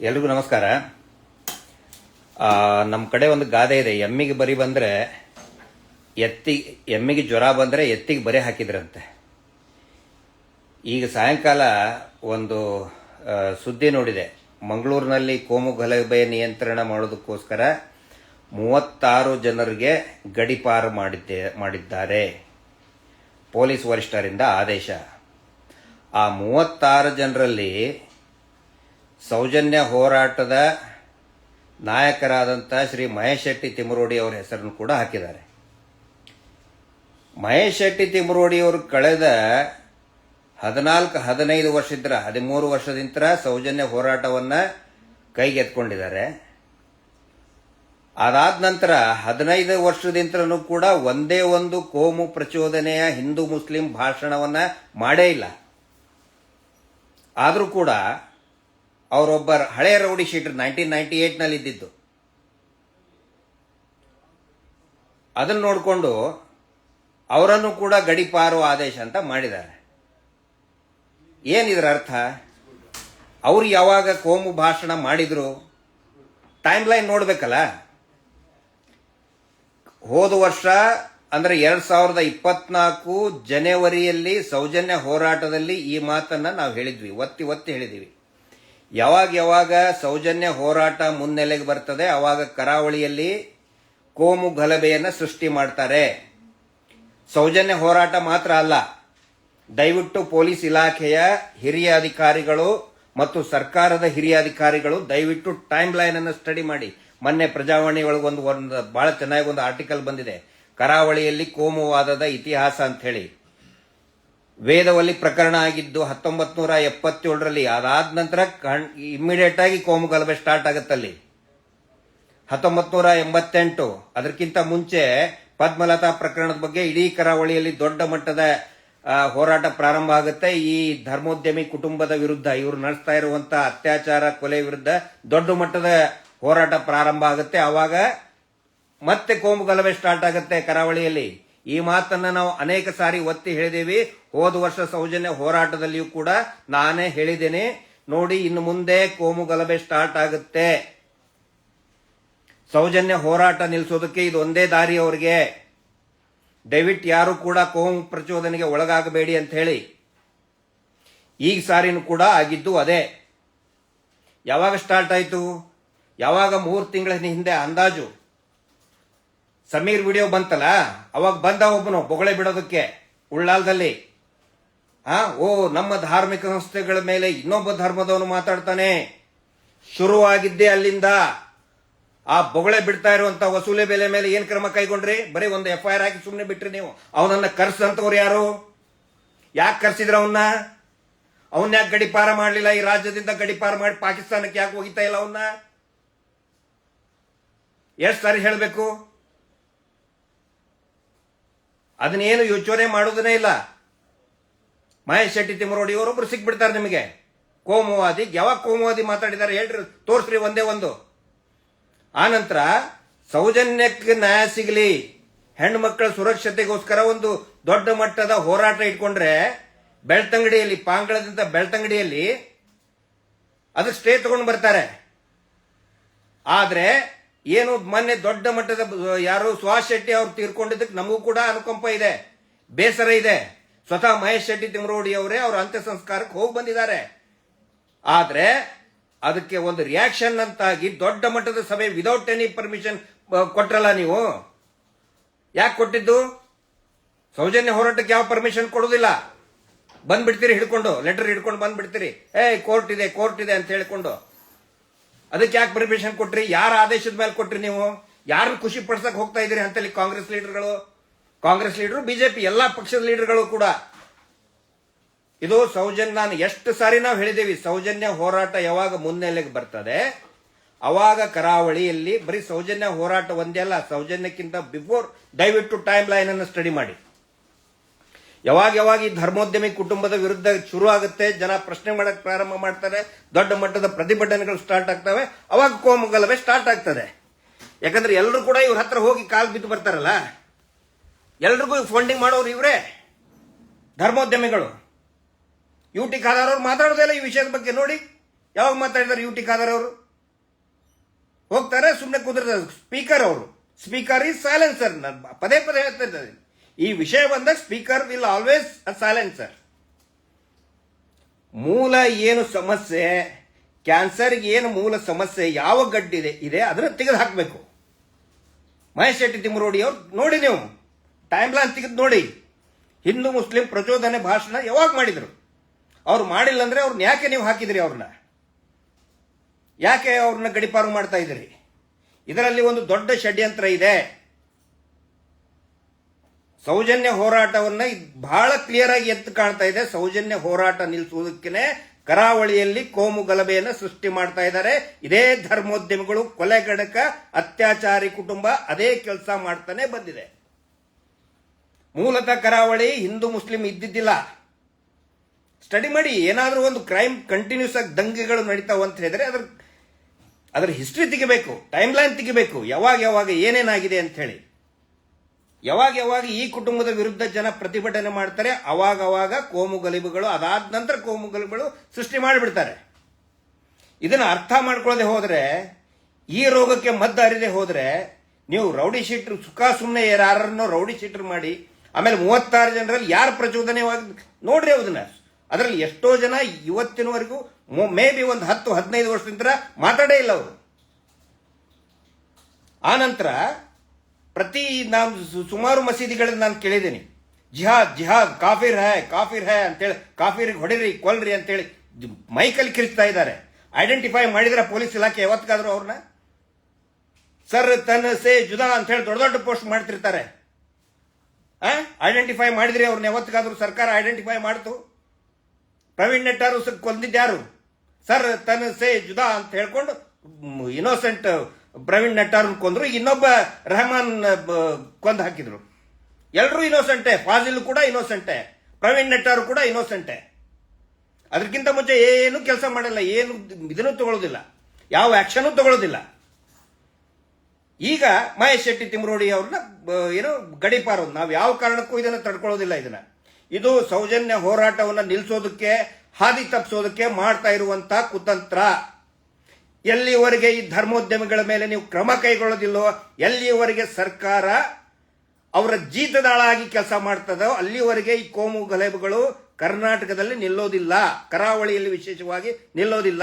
ಎಲ್ರಿಗೂ ನಮಸ್ಕಾರ. ನಮ್ಮ ಕಡೆ ಒಂದು ಗಾದೆ ಇದೆ. ಎಮ್ಮಿಗೆ ಬರಿ ಬಂದರೆ ಎತ್ತಿ, ಎಮ್ಮಿಗೆ ಜ್ವರ ಬಂದರೆ ಎತ್ತಿಗೆ ಬರೆ ಹಾಕಿದ್ರಂತೆ. ಈಗ ಸಾಯಂಕಾಲ ಒಂದು ಸುದ್ದಿ ನೋಡಿದೆ. ಮಂಗಳೂರಿನಲ್ಲಿ ಕೋಮು ಗಲಭೆ ನಿಯಂತ್ರಣ ಮಾಡೋದಕ್ಕೋಸ್ಕರ ಮೂವತ್ತಾರು ಜನರಿಗೆ ಗಡಿಪಾರು ಮಾಡಿದ್ದೆ, ಮಾಡಿದ್ದಾರೆ. ಪೊಲೀಸ್ ವರಿಷ್ಠರಿಂದ ಆದೇಶ. ಆ ಮೂವತ್ತಾರು ಜನರಲ್ಲಿ ಸೌಜನ್ಯ ಹೋರಾಟದ ನಾಯಕರಾದಂಥ ಶ್ರೀ ಮಹೇಶ್ ಶೆಟ್ಟಿ ತಿಮರೋಡಿ ಅವರ ಹೆಸರನ್ನು ಕೂಡ ಹಾಕಿದ್ದಾರೆ. ಮಹೇಶ್ ಶೆಟ್ಟಿ ತಿಮರೋಡಿ ಅವರು ಕಳೆದ ಹದಿನಾಲ್ಕು, ಹದಿನೈದು ವರ್ಷದಿಂದ, ಹದಿಮೂರು ವರ್ಷದಿಂದ ಸೌಜನ್ಯ ಹೋರಾಟವನ್ನ ಕೈಗೆತ್ಕೊಂಡಿದ್ದಾರೆ ಅದಾದ ನಂತರ ಹದಿನೈದು ವರ್ಷದಿಂದಲೂ ಕೂಡ ಒಂದೇ ಒಂದು ಕೋಮು ಪ್ರಚೋದನೆಯ ಹಿಂದೂ ಮುಸ್ಲಿಂ ಭಾಷಣವನ್ನ ಮಾಡೇ ಇಲ್ಲ. ಆದರೂ ಕೂಡ ಅವರೊಬ್ಬ ಹಳೆಯ ರೌಡಿ ಶೀಟರ್ ನೈನ್ಟೀನ್ ನೈನ್ಟಿ ಏಟ್ನಲ್ಲಿ ಇದ್ದಿದ್ದು ಅದನ್ನು ನೋಡಿಕೊಂಡು ಅವರನ್ನು ಕೂಡ ಗಡಿಪಾರು ಆದೇಶ ಅಂತ ಮಾಡಿದ್ದಾರೆ. ಏನಿದ್ರ ಅರ್ಥ? ಅವರು ಯಾವಾಗ ಕೋಮು ಭಾಷಣ ಮಾಡಿದ್ರು? ಟೈಮ್ ಲೈನ್ ನೋಡಬೇಕಲ್ಲ? ಹೋದ ವರ್ಷ, ಅಂದ್ರೆ ಎರಡು ಸಾವಿರದ ಇಪ್ಪತ್ನಾಲ್ಕು ಜನವರಿಯಲ್ಲಿ ಸೌಜನ್ಯ ಹೋರಾಟದಲ್ಲಿ ಈ ಮಾತನ್ನ ನಾವು ಹೇಳಿದ್ವಿ. ಒತ್ತಿ ಒತ್ತಿ ಹೇಳಿದ್ವಿ. ಯಾವಾಗ ಯಾವಾಗ ಸೌಜನ್ಯ ಹೋರಾಟ ಮುನ್ನೆಲೆಗೆ ಬರ್ತದೆ, ಅವಾಗ ಕರಾವಳಿಯಲ್ಲಿ ಕೋಮು ಗಲಭೆಯನ್ನು ಸೃಷ್ಟಿ ಮಾಡ್ತಾರೆ. ಸೌಜನ್ಯ ಹೋರಾಟ ಮಾತ್ರ ಅಲ್ಲ, ದಯವಿಟ್ಟು ಪೊಲೀಸ್ ಇಲಾಖೆಯ ಹಿರಿಯ ಅಧಿಕಾರಿಗಳು ಮತ್ತು ಸರ್ಕಾರದ ಹಿರಿಯ ಅಧಿಕಾರಿಗಳು ದಯವಿಟ್ಟು ಟೈಮ್ ಲೈನ್ ಅನ್ನು ಸ್ಟಡಿ ಮಾಡಿ. ಮೊನ್ನೆ ಪ್ರಜಾವಾಣಿ ಒಳಗೊಂದು ಒಂದು ಬಹಳ ಚೆನ್ನಾಗಿ ಒಂದು ಆರ್ಟಿಕಲ್ ಬಂದಿದೆ. ಕರಾವಳಿಯಲ್ಲಿ ಕೋಮುವಾದದ ಇತಿಹಾಸ ಅಂತ ಹೇಳಿ ವೇದವಲ್ಲಿ ಪ್ರಕರಣ ಆಗಿದ್ದು ಹತ್ತೊಂಬತ್ ನೂರ ಎಪ್ಪತ್ತೇಳರಲ್ಲಿ, ಅದಾದ ನಂತರ ಇಮ್ಮಿಡಿಯೇಟ್ ಆಗಿ ಕೋಮು ಗಲಭೆ ಸ್ಟಾರ್ಟ್ ಆಗುತ್ತಲ್ಲಿ. ಹತ್ತೊಂಬತ್ ನೂರ ಎಂಬತ್ತೆಂಟು, ಅದಕ್ಕಿಂತ ಮುಂಚೆ ಪದ್ಮಲತಾ ಪ್ರಕರಣದ ಬಗ್ಗೆ ಇಡೀ ಕರಾವಳಿಯಲ್ಲಿ ದೊಡ್ಡ ಮಟ್ಟದ ಹೋರಾಟ ಪ್ರಾರಂಭ ಆಗುತ್ತೆ. ಈ ಧರ್ಮೋದ್ಯಮಿ ಕುಟುಂಬದ ವಿರುದ್ಧ, ಇವರು ನಡೆಸ್ತಾ ಇರುವಂತಹ ಅತ್ಯಾಚಾರ, ಕೊಲೆ ವಿರುದ್ಧ ದೊಡ್ಡ ಮಟ್ಟದ ಹೋರಾಟ ಪ್ರಾರಂಭ ಆಗುತ್ತೆ. ಆವಾಗ ಮತ್ತೆ ಕೋಮು ಗಲಭೆ ಸ್ಟಾರ್ಟ್ ಆಗುತ್ತೆ ಕರಾವಳಿಯಲ್ಲಿ. ಈ ಮಾತನ್ನ ನಾವು ಅನೇಕ ಸಾರಿ ಒತ್ತಿ ಹೇಳಿದೇವಿ. ಹೋದ ವರ್ಷ ಸೌಜನ್ಯ ಹೋರಾಟದಲ್ಲಿಯೂ ಕೂಡ ನಾನೇ ಹೇಳಿದ್ದೇನೆ. ನೋಡಿ, ಇನ್ನು ಮುಂದೆ ಕೋಮು ಗಲಭೆ ಸ್ಟಾರ್ಟ್ ಆಗುತ್ತೆ. ಸೌಜನ್ಯ ಹೋರಾಟ ನಿಲ್ಲಿಸೋದಕ್ಕೆ ಇದು ಒಂದೇ ದಾರಿ ಅವರಿಗೆ. ದಯವಿಟ್ಟು ಯಾರು ಕೂಡ ಕೋಮು ಪ್ರಚೋದನೆಗೆ ಒಳಗಾಗಬೇಡಿ ಅಂತ ಹೇಳಿ. ಈಗ ಸಾರಿನೂ ಕೂಡ ಆಗಿದ್ದು ಅದೇ. ಯಾವಾಗ ಸ್ಟಾರ್ಟ್ ಆಯಿತು? ಯಾವಾಗ ಮೂರು ತಿಂಗಳ ಹಿಂದೆ ಅಂದಾಜು? ಸಮೀರ್ ವಿಡಿಯೋ ಬಂತಲ್ಲ? ಅವಾಗ ಬಂದ ಒಬ್ಬನು ಬೊಗಳೆ ಬಿಡೋದಕ್ಕೆ ಉಳ್ಳಾಲದಲ್ಲಿ. ಆ, ಓ, ನಮ್ಮ ಧಾರ್ಮಿಕ ಸಂಸ್ಥೆಗಳ ಮೇಲೆ ಇನ್ನೊಬ್ಬ ಧರ್ಮದವನು ಮಾತಾಡ್ತಾನೆ. ಶುರುವಾಗಿದ್ದೆ ಅಲ್ಲಿಂದ. ಆ ಬೊಗಳೆ ಬಿಡ್ತಾ ಇರುವಂತ ವಸೂಲಿ ಬೆಲೆ ಮೇಲೆ ಏನ್ ಕ್ರಮ ಕೈಗೊಂಡ್ರಿ? ಬರೀ ಒಂದು ಎಫ್ ಐ ಆರ್ ಹಾಕಿ ಸುಮ್ಮನೆ ಬಿಟ್ರಿ ನೀವು. ಅವನನ್ನ ಕರ್ಸಂತವ್ರು ಯಾರು? ಯಾಕೆ ಕರ್ಸಿದ್ರ ಅವನ್ನ? ಅವನ್ ಯಾಕೆ ಗಡಿಪಾರ ಮಾಡಲಿಲ್ಲ? ಈ ರಾಜ್ಯದಿಂದ ಗಡಿಪಾರ ಮಾಡಿ ಪಾಕಿಸ್ತಾನಕ್ಕೆ ಯಾಕೆ ಹೋಗಿತಾ ಇಲ್ಲ ಅವನ್ನ? ಎಷ್ಟು ಸರಿ ಹೇಳಬೇಕು? ಅದನ್ನೇನು ಯೋಚನೆ ಮಾಡೋದನ್ನೇ ಇಲ್ಲ. ಮಹೇಶ್ ಶೆಟ್ಟಿ ತಿಮ್ಮರೋಡಿ ಒಬ್ಬರು ಸಿಕ್ಬಿಡ್ತಾರೆ ನಿಮಗೆ. ಕೋಮುವಾದಿ, ಯಾವಾಗ ಕೋಮುವಾದಿ ಮಾತಾಡಿದ್ದಾರೆ ಹೇಳ್ರಿ, ತೋರಿಸ್ರಿ ಒಂದೇ ಒಂದು. ಆನಂತರ, ಸೌಜನ್ಯಕ್ಕೆ ನ್ಯಾಯ ಸಿಗಲಿ. ಹೆಣ್ಣು ಮಕ್ಕಳ ಸುರಕ್ಷತೆಗೋಸ್ಕರ ಒಂದು ದೊಡ್ಡ ಮಟ್ಟದ ಹೋರಾಟ ಇಟ್ಕೊಂಡ್ರೆ, ಬೆಳ್ತಂಗಡಿಯಲ್ಲಿ, ಪಾಂಗಳದಿಂದ ಬೆಳ್ತಂಗಡಿಯಲ್ಲಿ ಅದು ಸ್ಟೇ ತಗೊಂಡು ಬರ್ತಾರೆ. ಆದ್ರೆ ಏನು ಮೊನ್ನೆ ದೊಡ್ಡ ಮಟ್ಟದ ಯಾರು ಸುಹಾಸ್ ಶೆಟ್ಟಿ ಅವ್ರು ತೀರ್ಕೊಂಡಿದ್ದಕ್ಕೆ ನಮಗೂ ಕೂಡ ಅನುಕಂಪ ಇದೆ. ಬೇಸರ ಇದೆ. ಸ್ವತಃ ಮಹೇಶ್ ಶೆಟ್ಟಿ ತಿಮರೋಡಿ ಅವರೇ ಅವ್ರ ಅಂತ್ಯ ಸಂಸ್ಕಾರಕ್ಕೆ ಹೋಗಿ ಬಂದಿದ್ದಾರೆ. ಆದ್ರೆ ಅದಕ್ಕೆ ಒಂದು ರಿಯಾಕ್ಷನ್ ಅಂತಾಗಿ ದೊಡ್ಡ ಮಟ್ಟದ ಸಭೆ ವಿದೌಟ್ ಎನಿ ಪರ್ಮಿಷನ್ ಕೊಟ್ರಲ್ಲ ನೀವು? ಯಾಕೆ ಕೊಟ್ಟಿದ್ದು? ಸೌಜನ್ಯ ಹೋರಾಟಕ್ಕೆ ಯಾವ ಪರ್ಮಿಷನ್ ಕೊಡುದಿಲ್ಲ ಬಂದ್ಬಿಡ್ತೀರಿ ಹಿಡ್ಕೊಂಡು ಲೆಟರ್ ಹಿಡ್ಕೊಂಡು ಬಂದ್ಬಿಡ್ತೀರಿ. ಏ ಕೋರ್ಟ್ ಇದೆ ಕೋರ್ಟ್ ಇದೆ ಅಂತ ಹೇಳ್ಕೊಂಡು. ಅದಕ್ಕೆ ಯಾಕೆ ಪರ್ಮಿಷನ್ ಕೊಟ್ರಿ? ಯಾರ ಆದೇಶದ ಮೇಲೆ ಕೊಟ್ರಿ ನೀವು? ಯಾರು ಖುಷಿ ಪಡಿಸಕ್ ಹೋಗ್ತಾ ಇದ್ರಿ ಅಂತಲ್ಲಿ ಕಾಂಗ್ರೆಸ್ ಲೀಡರ್ಗಳು? ಕಾಂಗ್ರೆಸ್ ಲೀಡರ್, ಬಿಜೆಪಿ ಎಲ್ಲಾ ಪಕ್ಷದ ಲೀಡರ್ಗಳು ಕೂಡ. ಇದು ಸೌಜನ್ಯ, ನಾನು ಎಷ್ಟು ಸಾರಿ ನಾವು ಹೇಳಿದೇವಿ ಸೌಜನ್ಯ ಹೋರಾಟ ಯಾವಾಗ ಮುನ್ನೆಲೆಗೆ ಬರ್ತದೆ? ಅವಾಗ ಕರಾವಳಿಯಲ್ಲಿ ಬರೀ ಸೌಜನ್ಯ ಹೋರಾಟ ಒಂದೇ ಅಲ್ಲ, ಸೌಜನ್ಯಕ್ಕಿಂತ ಬಿಫೋರ್ ದಯವಿಟ್ಟು ಟೈಮ್ ಲೈನ್ ಅನ್ನು ಸ್ಟಡಿ ಮಾಡಿ. ಯಾವಾಗ ಯಾವಾಗ ಈ ಧರ್ಮೋದ್ಯಮಿ ಕುಟುಂಬದ ವಿರುದ್ಧ ಶುರು ಆಗುತ್ತೆ, ಜನ ಪ್ರಶ್ನೆ ಮಾಡಕ್ ಪ್ರಾರಂಭ ಮಾಡ್ತಾರೆ, ದೊಡ್ಡ ಮಟ್ಟದ ಪ್ರತಿಭಟನೆಗಳು ಸ್ಟಾರ್ಟ್ ಆಗ್ತವೆ, ಅವಾಗ ಕೋಮು ಗಲಭೆ ಸ್ಟಾರ್ಟ್ ಆಗ್ತದೆ. ಯಾಕಂದ್ರೆ ಎಲ್ಲರೂ ಕೂಡ ಇವ್ರ ಹತ್ರ ಹೋಗಿ ಕಾಲ್ ಬಿದ್ದು ಬರ್ತಾರಲ್ಲ? ಎಲ್ರಿಗೂ ಫಂಡಿಂಗ್ ಮಾಡೋರು ಇವರೇ, ಧರ್ಮೋದ್ಯಮಿಗಳು. ಯು ಟಿ ಮಾತಾಡೋದೇ ಮಾತಾಡೋದಿಲ್ಲ ಈ ವಿಷಯದ ಬಗ್ಗೆ ನೋಡಿ. ಯಾವಾಗ ಮಾತಾಡಿದಾರೆ ಯು ಟಿ ಅವರು? ಹೋಗ್ತಾರೆ ಸುಮ್ಮನೆ ಕುದುರ್ತಾರೆ. ಸ್ಪೀಕರ್ ಅವರು. ಸ್ಪೀಕರ್ ಈಸ್ ಸೈಲೆನ್ಸರ್ ಪದೇ ಪದೇ ಹೇಳ್ತಾ ಇದ್ದೀನಿ ಈ ವಿಷಯ ಬಂದಾಗ speaker will always a silencer ಮೂಲ ಏನು ಸಮಸ್ಯೆ ಕ್ಯಾನ್ಸರ್ಗೆ ಏನು ಮೂಲ ಸಮಸ್ಯೆ, ಯಾವ ಗಡ್ಡಿದೆ, ಇದೆ ಅದನ್ನು ತೆಗೆದು ಹಾಕಬೇಕು ಮಹೇಶ್ ಶೆಟ್ಟಿ ತಿಮ್ಮರೋಡಿ ಅವ್ರು ನೋಡಿ ನೀವು. ಟೈಮ್ ಲೈನ್ ತೆಗೆದು ನೋಡಿ. ಹಿಂದೂ ಮುಸ್ಲಿಂ ಪ್ರಚೋದನೆ ಭಾಷಣ ಯಾವಾಗ ಮಾಡಿದರು? ಅವ್ರು ಮಾಡಿಲ್ಲ ಅಂದ್ರೆ ಅವ್ರನ್ನ ಯಾಕೆ ನೀವು ಹಾಕಿದ್ರಿ ಅವ್ರನ್ನ? ಯಾಕೆ ಅವ್ರನ್ನ ಗಡಿಪಾರು ಮಾಡ್ತಾ ಇದ್ದೀರಿ? ಇದರಲ್ಲಿ ಒಂದು ದೊಡ್ಡ ಷಡ್ಯಂತ್ರ ಇದೆ. ಸೌಜನ್ಯ ಹೋರಾಟವನ್ನ ಬಹಳ ಕ್ಲಿಯರ್ ಆಗಿ ಎದ್ದು ಕಾಣ್ತಾ ಇದೆ. ಸೌಜನ್ಯ ಹೋರಾಟ ನಿಲ್ಲಿಸುವುದಕ್ಕೆ ಕರಾವಳಿಯಲ್ಲಿ ಕೋಮು ಗಲಭೆಯನ್ನು ಸೃಷ್ಟಿ ಮಾಡ್ತಾ ಇದ್ದಾರೆ. ಇದೇ ಧರ್ಮೋದ್ಯಮಿಗಳು ಕೊಲೆಗಡಕ ಅತ್ಯಾಚಾರಿ ಕುಟುಂಬ ಅದೇ ಕೆಲಸ ಮಾಡ್ತಾನೆ ಬಂದಿದೆ. ಮೂಲತಃ ಕರಾವಳಿ ಹಿಂದೂ ಮುಸ್ಲಿಂ ಇದ್ದಿದ್ದಿಲ್ಲ. ಸ್ಟಡಿ ಮಾಡಿ, ಏನಾದರೂ ಒಂದು ಕ್ರೈಮ್ ಕಂಟಿನ್ಯೂಸ್ ಆಗಿ ದಂಗೆಗಳು ನಡೀತಾವ ಅಂತ ಹೇಳಿದ್ರೆ ಅದ್ರ, ಅದರ ಹಿಸ್ಟ್ರಿ ತೆಗಿಬೇಕು ಟೈಮ್ ಲೈನ್ ತೆಗಿಬೇಕು, ಯಾವಾಗ ಯಾವಾಗ ಏನೇನಾಗಿದೆ ಅಂತ ಹೇಳಿ. ಯಾವಾಗ ಯಾವಾಗ ಈ ಕುಟುಂಬದ ವಿರುದ್ಧ ಜನ ಪ್ರತಿಭಟನೆ ಮಾಡ್ತಾರೆ, ಅವಾಗ ಅವಾಗ ಕೋಮು ಗಲಿಬುಗಳು, ಅದಾದ ನಂತರ ಕೋಮು ಗಲಿಬುಗಳು ಸೃಷ್ಟಿ ಮಾಡಿಬಿಡ್ತಾರೆ. ಇದನ್ನು ಅರ್ಥ ಮಾಡ್ಕೊಳ್ಳದೆ ಹೋದರೆ, ಈ ರೋಗಕ್ಕೆ ಮದ್ದು ಅರಿದೆ ಹೋದರೆ, ನೀವು ರೌಡಿ ಶೀಟ್ರ್ ಸುಖ ಸುಮ್ಮನೆ ಯಾರನ್ನೋ ರೌಡಿ ಶೀಟ್ರ್ ಮಾಡಿ, ಆಮೇಲೆ ಮೂವತ್ತಾರು ಜನರಲ್ಲಿ ಯಾರು ಪ್ರಚೋದನೆವಾಗಿ ನೋಡ್ರಿ ಅದನ್ನ ಅದರಲ್ಲಿ ಎಷ್ಟೋ ಜನ ಇವತ್ತಿನವರೆಗೂ ಮೇ ಬಿ ಒಂದು ಹತ್ತು, ಹದಿನೈದು ವರ್ಷದಿಂದ ಮಾತಾಡೇ ಇಲ್ಲ ಅವರು. ಆ ನಂತರ ಪ್ರತಿ ನಾನು ಸುಮಾರು ಮಸೀದಿಗಳಲ್ಲಿ ನಾನು ಕೇಳಿದ್ದೀನಿ. ಜಿಹಾದ್ ಜಿಹಾದ್, ಕಾಫಿರ್ ಹೈ ಕಾಫಿರ್ ಹೈ ಅಂತೇಳಿ, ಕಾಫಿರಿಗೆ ಹೊಡಿರಿ, ಕೊಲ್ರಿ ಅಂತೇಳಿ ಮೈಕಲ್ಲಿ ಕಿರಿಸ್ತಾ ಇದ್ದಾರೆ. ಐಡೆಂಟಿಫೈ ಮಾಡಿದ್ರೆ ಪೊಲೀಸ್ ಇಲಾಖೆ ಯಾವತ್ತಿಗಾದ್ರೂ ಅವ್ರನ್ನ? ಸರ್ ತನ್ನ ಸೇ ಜುದಾ ಅಂತ ಹೇಳಿ ದೊಡ್ಡ ದೊಡ್ಡ ಪೋಸ್ಟ್ ಮಾಡ್ತಿರ್ತಾರೆ. ಐಡೆಂಟಿಫೈ ಮಾಡಿದ್ರಿ ಅವ್ರನ್ನ ಯಾವತ್ತಿಗಾದ್ರೂ ಸರ್ಕಾರ ಐಡೆಂಟಿಫೈ ಮಾಡ್ತು? ಪ್ರವೀಣ್ ನೆಟ್ಟಾರು ಕೊಂದಿದ್ದಾರು ಸರ್ ತನ್ನ ಸೇ ಜುದಾ ಅಂತ ಹೇಳ್ಕೊಂಡು ಇನೋಸೆಂಟ್ ಪ್ರವೀಣ್ ನೆಟ್ಟಾರ್ ಕೊಂದ್ರು, ಇನ್ನೊಬ್ಬ ರೆಹಮಾನ್ ಕೊಂದು ಹಾಕಿದ್ರು. ಎಲ್ಲರೂ ಇನೋಸೆಂಟೆ ಫಾಜಿಲ್ ಕೂಡ ಇನೋಸೆಂಟೆ ಪ್ರವೀಣ್ ನೆಟ್ಟಾರು ಕೂಡ ಇನೋಸೆಂಟೆ ಅದಕ್ಕಿಂತ ಮುಂಚೆ ಏನು ಕೆಲಸ ಮಾಡಲ್ಲ, ಏನು ಇದನ್ನು ತಗೊಳ್ಳೋದಿಲ್ಲ ಯಾವ ಆಕ್ಷನ್ ತಗೊಳ್ಳೋದಿಲ್ಲ ಈಗ ಮಹೇಶ್ ಶೆಟ್ಟಿ ತಿಮ್ರೋಡಿ ಅವ್ರನ್ನ ಏನು ಗಡಿಪಾರೋದು ನಾವು ಯಾವ ಕಾರಣಕ್ಕೂ ಇದನ್ನು ತಡ್ಕೊಳ್ಳೋದಿಲ್ಲ ಇದನ್ನ. ಇದು ಸೌಜನ್ಯ ಹೋರಾಟವನ್ನು ನಿಲ್ಲಿಸೋದಕ್ಕೆ ಹಾದಿ ತಪ್ಪಿಸೋದಕ್ಕೆ ಮಾಡ್ತಾ ಇರುವಂತ ಕುತಂತ್ರ. ಎಲ್ಲಿಯವರೆಗೆ ಈ ಧರ್ಮೋದ್ಯಮಿಗಳ ಮೇಲೆ ನೀವು ಕ್ರಮ ಕೈಗೊಳ್ಳೋದಿಲ್ಲೋ, ಎಲ್ಲಿವರೆಗೆ ಸರ್ಕಾರ ಅವರ ಜೀತದಾಳಾಗಿ ಕೆಲಸ ಮಾಡ್ತದೋ, ಅಲ್ಲಿವರೆಗೆ ಈ ಕೋಮು ಗಲಭೆಗಳು ಕರ್ನಾಟಕದಲ್ಲಿ ನಿಲ್ಲೋದಿಲ್ಲ. ಕರಾವಳಿಯಲ್ಲಿ ವಿಶೇಷವಾಗಿ ನಿಲ್ಲೋದಿಲ್ಲ.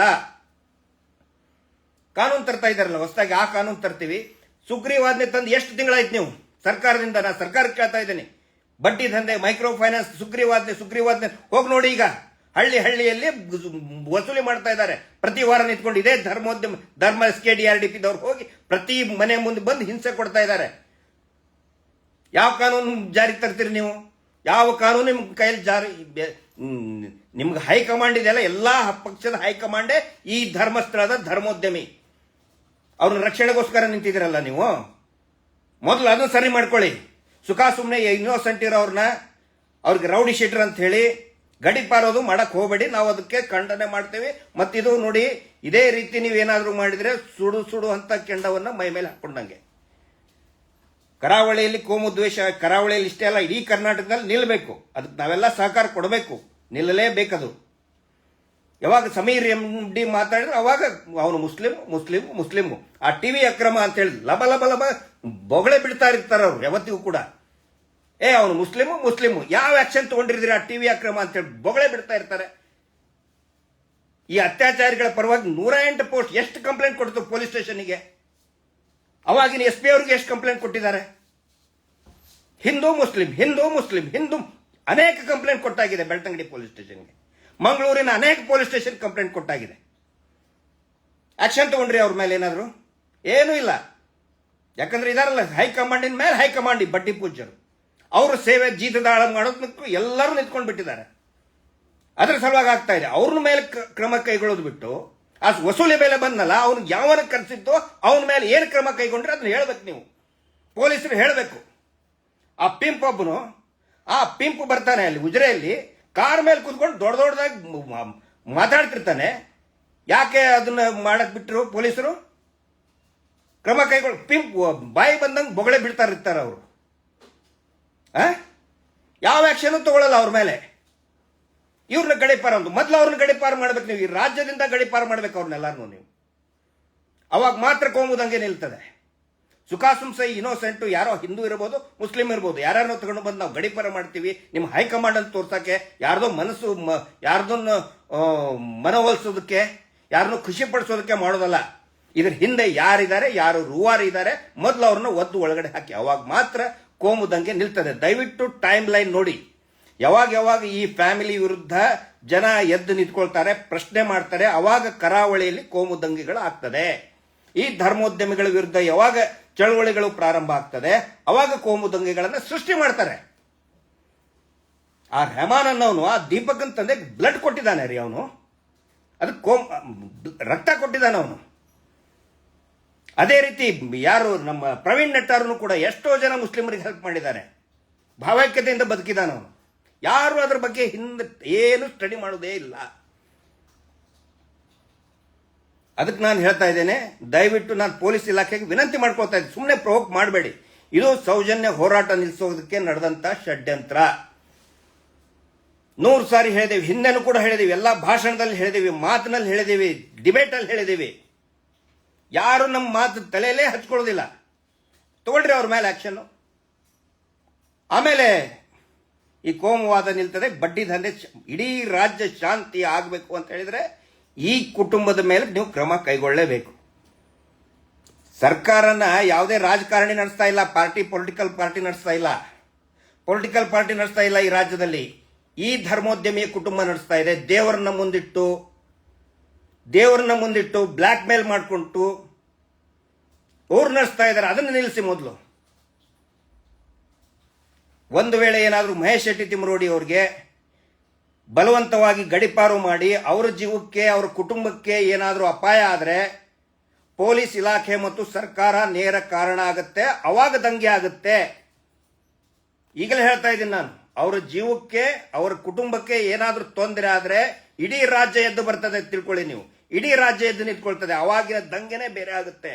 ಕಾನೂನು ತರ್ತಾ ಇದ್ದಾರಲ್ಲ, ಹೊಸದಾಗಿ ಆ ಕಾನೂನು ತರ್ತೀವಿ. ಸುಗ್ರೀವಾಜ್ಞೆ ತಂದು ಎಷ್ಟು ತಿಂಗಳಾಯ್ತು ನೀವು? ಸರ್ಕಾರದಿಂದ ನಾನು ಸರ್ಕಾರಕ್ಕೆ ಕೇಳ್ತಾ ಇದ್ದೀನಿ. ಬಡ್ಡಿ ದಂಧೆ, ಮೈಕ್ರೋ ಫೈನಾನ್ಸ್, ಸುಗ್ರೀವಾಜ್ಞೆ ಸುಗ್ರೀವಾಜ್ಞೆ. ಹೋಗಿ ನೋಡಿ ಈಗ. ಹಳ್ಳಿ ಹಳ್ಳಿಯಲ್ಲಿ ವಸೂಲಿ ಮಾಡ್ತಾ ಇದ್ದಾರೆ. ಪ್ರತಿ ವಾರ ನಿಂತ್ಕೊಂಡು ಇದೇ ಧರ್ಮೋದ್ಯಮ, ಧರ್ಮ S K D R D ಪಿದವ್ರು ಹೋಗಿ ಪ್ರತಿ ಮನೆ ಮುಂದೆ ಬಂದು ಹಿಂಸೆ ಕೊಡ್ತಾ ಇದ್ದಾರೆ. ಯಾವ ಕಾನೂನು ಜಾರಿಗೆ ತರ್ತೀರಿ ನೀವು? ಯಾವ ಕಾನೂನು ನಿಮ್ಮ ಕೈಯಲ್ಲಿ ಜಾರಿ ನಿಮ್ಗೆ ಹೈಕಮಾಂಡ್ ಇದೆಯಲ್ಲ, ಎಲ್ಲಾ ಪಕ್ಷದ ಹೈಕಮಾಂಡೇ ಈ ಧರ್ಮಸ್ಥಳದ ಧರ್ಮೋದ್ಯಮಿ. ಅವ್ರನ್ನ ರಕ್ಷಣೆಗೋಸ್ಕರ ನಿಂತಿದ್ದೀರಲ್ಲ ನೀವು? ಮೊದಲು ಅದನ್ನು ಸರಿ ಮಾಡ್ಕೊಳ್ಳಿ. ಸುಖ ಸುಮ್ಮನೆ ಇನ್ನೋಸೆಂಟ್ ಅವ್ರನ್ನ ಅವ್ರಿಗೆ ರೌಡಿ ಶೀಟರ್ ಅಂತ ಹೇಳಿ ಗಡಿಪಾರೋದು ಮಾಡಕ್ ಹೋಗಬೇಡಿ, ನಾವು ಅದಕ್ಕೆ ಖಂಡನೆ ಮಾಡ್ತೇವೆ. ಮತ್ತಿದು ನೋಡಿ, ಇದೇ ರೀತಿ ನೀವೇನಾದ್ರೂ ಮಾಡಿದ್ರೆ ಸುಡು ಸುಡು ಅಂತ ಕೆಂಡವನ್ನ ಮೈ ಮೇಲೆ ಹಾಕೊಂಡಂಗೆ. ಕರಾವಳಿಯಲ್ಲಿ ಕೋಮು ದ್ವೇಷ, ಕರಾವಳಿಯಲ್ಲಿ ಇಷ್ಟೇ ಅಲ್ಲ, ಇಡೀ ಕರ್ನಾಟಕದಲ್ಲಿ ನಿಲ್ಲಬೇಕು ಅದಕ್ಕೆ ನಾವೆಲ್ಲ ಸಹಕಾರ ಕೊಡಬೇಕು. ನಿಲ್ಲಲೇಬೇಕದು. ಯಾವಾಗ ಸಮೀರ್ ಎಂ ಡಿ ಮಾತಾಡಿದ್ರೆ, ಅವಾಗ ಅವನು ಮುಸ್ಲಿಂ ಮುಸ್ಲಿಂ ಮುಸ್ಲಿಂ ಆ ಟಿವಿ ಅಕ್ರಮ ಅಂತ ಹೇಳಿ ಲಬ ಲಬ ಲಬ, ಬೊಗಳೆ ಬಿಡ್ತಾ ಇರ್ತಾರೆ ಅವ್ರು ಯಾವತ್ತಿಗೂ ಕೂಡ. ಏ, ಅವನು ಮುಸ್ಲಿಮು ಮುಸ್ಲಿಮು, ಯಾವ ಆಕ್ಷನ್ ತಗೊಂಡಿರ್ತೀರ? ಆ ಟಿವಿ ಅಕ್ರಮ ಅಂತ ಹೇಳಿ ಬೊಗಳೆ ಬಿಡ್ತಾ ಇರ್ತಾರೆ. ಈ ಅತ್ಯಾಚಾರಿಗಳ ಪರವಾಗಿ ನೂರ ಎಂಟು ಪೋಸ್ಟ್ ಎಷ್ಟು ಕಂಪ್ಲೇಂಟ್ ಕೊಡ್ತು ಪೊಲೀಸ್ ಸ್ಟೇಷನ್ಗೆ ಅವಾಗಿನ ಎಸ್ ಪಿ ಅವ್ರಿಗೆ ಎಷ್ಟು ಕಂಪ್ಲೇಂಟ್ ಕೊಟ್ಟಿದ್ದಾರೆ? ಹಿಂದೂ ಮುಸ್ಲಿಂ ಹಿಂದೂ ಮುಸ್ಲಿಂ, ಹಿಂದೂ ಅನೇಕ ಕಂಪ್ಲೇಂಟ್ ಕೊಟ್ಟಾಗಿದೆ ಬೆಳ್ತಂಗಡಿ ಪೊಲೀಸ್ ಸ್ಟೇಷನ್ಗೆ ಮಂಗಳೂರಿನ ಅನೇಕ ಪೊಲೀಸ್ ಸ್ಟೇಷನ್ ಕಂಪ್ಲೇಂಟ್ ಕೊಟ್ಟಾಗಿದೆ. ಆಕ್ಷನ್ ತಗೊಂಡ್ರಿ ಅವ್ರ ಮೇಲೆ ಏನಾದರೂ? ಏನೂ ಇಲ್ಲ. ಯಾಕಂದ್ರೆ ಇದಾರಲ್ಲ, ಹೈಕಮಾಂಡಿನ ಮೇಲೆ ಹೈಕಮಾಂಡ್ ಕಮಾಂಡಿ ಬಡ್ಡಿ ಪೂಜ್ಯರು. ಅವರು ಸೇವೆ ಜೀತದಾಳ ಮಾಡೋದಕ್ಕೂ ಎಲ್ಲರೂ ನಿಂತ್ಕೊಂಡು ಬಿಟ್ಟಿದ್ದಾರೆ. ಅದ್ರ ಸಲುವಾಗಿ ಆಗ್ತಾ ಇದೆ. ಅವ್ರ ಮೇಲೆ ಕ್ರಮ ಕೈಗೊಳ್ಳೋದು ಬಿಟ್ಟು, ಆ ವಸೂಲಿ ಮೇಲೆ ಬಂದಲ್ಲ ಅವನು ಯಾವನ ಕರೆಸಿದ್ದೋ ಅವನ ಮೇಲೆ ಏನು ಕ್ರಮ ಕೈಗೊಂಡ್ರೆ ಅದನ್ನ ಹೇಳ್ಬೇಕು ನೀವು. ಪೊಲೀಸರು ಹೇಳಬೇಕು. ಆ ಪಿಂಪ್ ಒಬ್ಬನು, ಆ ಪಿಂಪ್ ಬರ್ತಾನೆ ಅಲ್ಲಿ, ಉಜಿರೆಯಲ್ಲಿ, ಕಾರ್ ಮೇಲೆ ಕೂತ್ಕೊಂಡು ದೊಡ್ಡ ದೊಡ್ಡದಾಗಿ ಮಾತಾಡ್ತಿರ್ತಾನೆ. ಯಾಕೆ ಅದನ್ನ ಮಾಡಕ್ ಬಿಟ್ಟರು ಪೊಲೀಸರು? ಕ್ರಮ ಕೈಗೊಳ್ಳ ಪಿಂಪ್, ಬಾಯಿ ಬಂದಂಗೆ ಬೊಗಳೆ ಬಿಡ್ತಾರೆ ಇರ್ತಾರೆ ಅವರು. ಯಾವ ಆಕ್ಷನ್ ತಗೊಳ್ಳಲ್ಲ ಅವ್ರ ಮೇಲೆ. ಇವ್ರನ್ನ ಗಡಿಪಾರ ಒಂದು. ಮೊದಲು ಅವ್ರನ್ನ ಗಡಿಪಾರ ಮಾಡ್ಬೇಕು ನೀವು. ಈ ರಾಜ್ಯದಿಂದ ಗಡಿಪಾರ ಮಾಡ್ಬೇಕು ಅವ್ರನ್ನೆಲ್ಲರೂ ನೀವು. ಅವಾಗ ಮಾತ್ರ ಕೋಮುದಂಗೆ ನಿಲ್ತದೆ. ಸುಖಾಸುಂಸೈ ಇನೋಸೆಂಟು ಯಾರೋ ಹಿಂದೂ ಇರ್ಬೋದು, ಮುಸ್ಲಿಂ ಇರ್ಬೋದು ಯಾರನ್ನೋ ತಗೊಂಡು ಬಂದು ನಾವು ಗಡಿಪಾರ ಮಾಡ್ತೀವಿ. ನಿಮ್ಮ ಹೈಕಮಾಂಡ್ ಅಂತ ತೋರ್ಸಕ್ಕೆ, ಯಾರ್ದೋ ಮನಸ್ಸು ಯಾರ್ದನ್ನ ಮನವೊಲಿಸೋದಕ್ಕೆ, ಯಾರನ್ನೂ ಖುಷಿ ಪಡಿಸೋದಕ್ಕೆ ಮಾಡೋದಲ್ಲ. ಇದ್ರ ಹಿಂದೆ ಯಾರಿದ್ದಾರೆ, ಯಾರು ರೂವಾರಿದ್ದಾರೆ ಮೊದಲು ಅವ್ರನ್ನ ಒದ್ದು ಒಳಗಡೆ ಹಾಕಿ. ಅವಾಗ ಮಾತ್ರ ಕೋಮುದಂಗೆ ನಿಲ್ತದೆ. ದಯವಿಟ್ಟು ಟೈಮ್ ಲೈನ್ ನೋಡಿ. ಯಾವಾಗ ಯಾವಾಗ ಈ ಫ್ಯಾಮಿಲಿ ವಿರುದ್ಧ ಜನ ಎದ್ದು ನಿಂತ್ಕೊಳ್ತಾರೆ, ಪ್ರಶ್ನೆ ಮಾಡ್ತಾರೆ, ಅವಾಗ ಕರಾವಳಿಯಲ್ಲಿ ಕೋಮು ದಂಗೆಗಳು ಆಗ್ತದೆ. ಈ ಧರ್ಮೋದ್ಯಮಿಗಳ ವಿರುದ್ಧ ಯಾವಾಗ ಚಳವಳಿಗಳು ಪ್ರಾರಂಭ ಆಗ್ತದೆ, ಅವಾಗ ಕೋಮು ದಂಗೆಗಳನ್ನು ಸೃಷ್ಟಿ ಮಾಡ್ತಾರೆ. ಆ ರೆಹಮಾನ್ ಅನ್ನೋನು, ಆ ದೀಪಕ್ ಅಂತಂದೆ ಬ್ಲಡ್ ಕೊಟ್ಟಿದ್ದಾನೆ ರೀ ಅವನು. ಅದಕ್ಕೆ ಕೋಮ್ ರಕ್ತ ಕೊಟ್ಟಿದ್ದಾನೆ ಅವನು. ಅದೇ ರೀತಿ ಯಾರು ನಮ್ಮ ಪ್ರವೀಣ್ ನೆಟ್ಟಾರನು ಕೂಡ ಎಷ್ಟೋ ಜನ ಮುಸ್ಲಿಮರಿಗೆ ಹೆಲ್ಪ್ ಮಾಡಿದ್ದಾರೆ. ಭಾವೈಕ್ಯತೆಯಿಂದ ಬದುಕಿದಾನ ಅವನು. ಯಾರು ಅದರ ಬಗ್ಗೆ ಹಿಂದೆ ಏನು ಸ್ಟಡಿ ಮಾಡೋದೇ ಇಲ್ಲ. ಅದಕ್ಕೆ ನಾನು ಹೇಳ್ತಾ ಇದ್ದೇನೆ, ದಯವಿಟ್ಟು ನಾನು ಪೊಲೀಸ್ ಇಲಾಖೆಗೆ ವಿನಂತಿ ಮಾಡ್ಕೊಳ್ತಾ ಇದ್ದೆ ಸುಮ್ಮನೆ ಪ್ರವೋಕ್ ಮಾಡಬೇಡಿ. ಇದು ಸೌಜನ್ಯ ಹೋರಾಟ ನಿಲ್ಲಿಸೋದಕ್ಕೆ ನಡೆದಂತ ಷಡ್ಯಂತ್ರ. ನೂರು ಸಾರಿ ಹೇಳಿದೇವಿ ಹಿಂದೆನೂ ಕೂಡ ಹೇಳಿದೀವಿ, ಎಲ್ಲ ಭಾಷಣದಲ್ಲಿ ಹೇಳಿದೀವಿ, ಮಾತಿನಲ್ಲಿ ಹೇಳಿದೀವಿ ಡಿಬೇಟಲ್ಲಿ ಹೇಳಿದೀವಿ. ಯಾರು ನಮ್ಮ ಮಾತು ತಲೆಯಲ್ಲೇ ಹಚ್ಕೊಳ್ಳೋದಿಲ್ಲ. ತಗೊಳ್ರಿ ಅವ್ರ ಮೇಲೆ ಆಕ್ಷನ್ ಆಮೇಲೆ ಈ ಕೋಮುವಾದ ನಿಲ್ತದೆ, ಬಡ್ಡಿ ದಂಧೆ ಇಡೀ ರಾಜ್ಯ ಶಾಂತಿ ಆಗಬೇಕು ಅಂತ ಹೇಳಿದ್ರೆ ಈ ಕುಟುಂಬದ ಮೇಲೆ ನೀವು ಕ್ರಮ ಕೈಗೊಳ್ಳಲೇಬೇಕು ಸರ್ಕಾರನ ಯಾವುದೇ ರಾಜಕಾರಣಿ ನಡೆಸ್ತಾ ಇಲ್ಲ, ಪಾರ್ಟಿ, ಪೊಲಿಟಿಕಲ್ ಪಾರ್ಟಿ ನಡೆಸ್ತಾ ಇಲ್ಲ. ಪೊಲಿಟಿಕಲ್ ಪಾರ್ಟಿ ನಡೆಸ್ತಾ ಇಲ್ಲ ಈ ರಾಜ್ಯದಲ್ಲಿ. ಈ ಧರ್ಮೋದ್ಯಮಿ ಕುಟುಂಬ ನಡೆಸ್ತಾ ಇದೆ. ದೇವರನ್ನ ಮುಂದಿಟ್ಟು ದೇವರನ್ನ ಮುಂದಿಟ್ಟು ಬ್ಲ್ಯಾಕ್ ಮೇಲ್ ಮಾಡಿಕೊಂಡು ಅವ್ರು ನಡೆಸ್ತಾ ಇದ್ದಾರೆ ಅದನ್ನು ನಿಲ್ಲಿಸಿ ಮೊದಲು. ಒಂದು ವೇಳೆ ಏನಾದರೂ ಮಹೇಶ್ ಶೆಟ್ಟಿ ತಿಮ್ಮರೋಡಿ ಅವ್ರಿಗೆ ಬಲವಂತವಾಗಿ ಗಡಿಪಾರು ಮಾಡಿ ಅವರ ಜೀವಕ್ಕೆ, ಅವರ ಕುಟುಂಬಕ್ಕೆ ಏನಾದರೂ ಅಪಾಯ ಆದರೆ ಪೊಲೀಸ್ ಇಲಾಖೆ ಮತ್ತು ಸರ್ಕಾರ ನೇರ ಕಾರಣ ಆಗುತ್ತೆ, ಅವಾಗ ದಂಗೆ ಆಗುತ್ತೆ. ಈಗಲೇ ಹೇಳ್ತಾ ಇದ್ದೀನಿ ನಾನು, ಅವರ ಜೀವಕ್ಕೆ, ಅವರ ಕುಟುಂಬಕ್ಕೆ ಏನಾದರೂ ತೊಂದರೆ ಆದರೆ ಇಡೀ ರಾಜ್ಯ ಎದ್ದು ಬರ್ತದೆ ತಿಳ್ಕೊಳ್ಳಿ ನೀವು. ಇಡೀ ರಾಜ್ಯ ಎದ್ದು ನಿಂತ್ಕೊಳ್ತದೆ, ಅವಾಗಿನ ದಂಗೆನೇ ಬೇರೆ ಆಗುತ್ತೆ.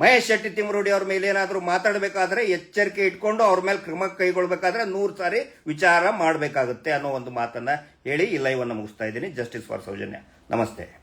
ಮಹೇಶ್ ಶೆಟ್ಟಿ ತಿಮ್ಮರೋಡಿ ಅವ್ರ ಮೇಲೆ ಏನಾದರೂ ಮಾತಾಡಬೇಕಾದ್ರೆ ಎಚ್ಚರಿಕೆ ಇಟ್ಕೊಂಡು ಅವ್ರ ಮೇಲೆ ಕ್ರಮ ಕೈಗೊಳ್ಬೇಕಾದ್ರೆ ನೂರು ಸಾರಿ ವಿಚಾರ ಮಾಡಬೇಕಾಗುತ್ತೆ ಅನ್ನೋ ಒಂದು ಮಾತನ್ನ ಹೇಳಿ ಈ ಲೈವನ್ನು ಮುಗಿಸ್ತಾ ಇದ್ದೀನಿ. Justice for Soujanya. ನಮಸ್ತೆ.